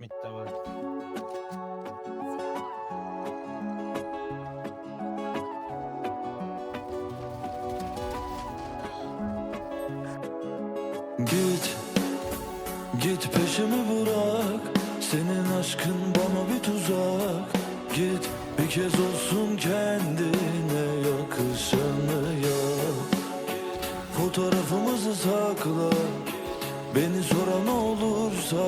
Mid'de var. Git, git peşimi bırak. Senin aşkın bana bir tuzak. Git bir kez olsun kendine yakışanı yap. Fotoğrafımızı sakla. Beni soran olursa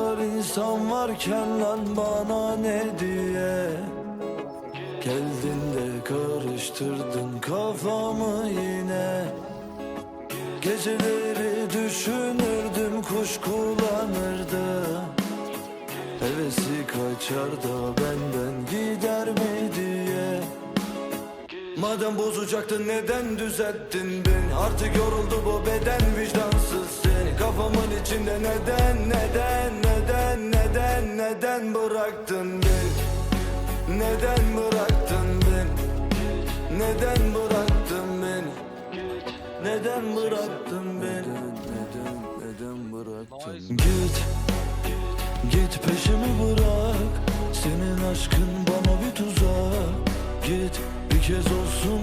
kadar insan varken lan bana ne diye? Geldin de karıştırdın kafamı yine. Geceleri düşünürdüm kuş kullanırdı Hevesi kaçar da benden gider mi diye. Madem bozacaktın neden düzelttin beni? Artık yoruldu bu beden vicdansız seni. Kafamın içinde neden neden neden neden neden bıraktın beni? Neden bıraktın beni? Neden bıraktın beni? Neden bıraktın beni? Neden neden bıraktın Git Git peşimi bırak. Senin aşkın bana bir tuzak. Git bir kez olsun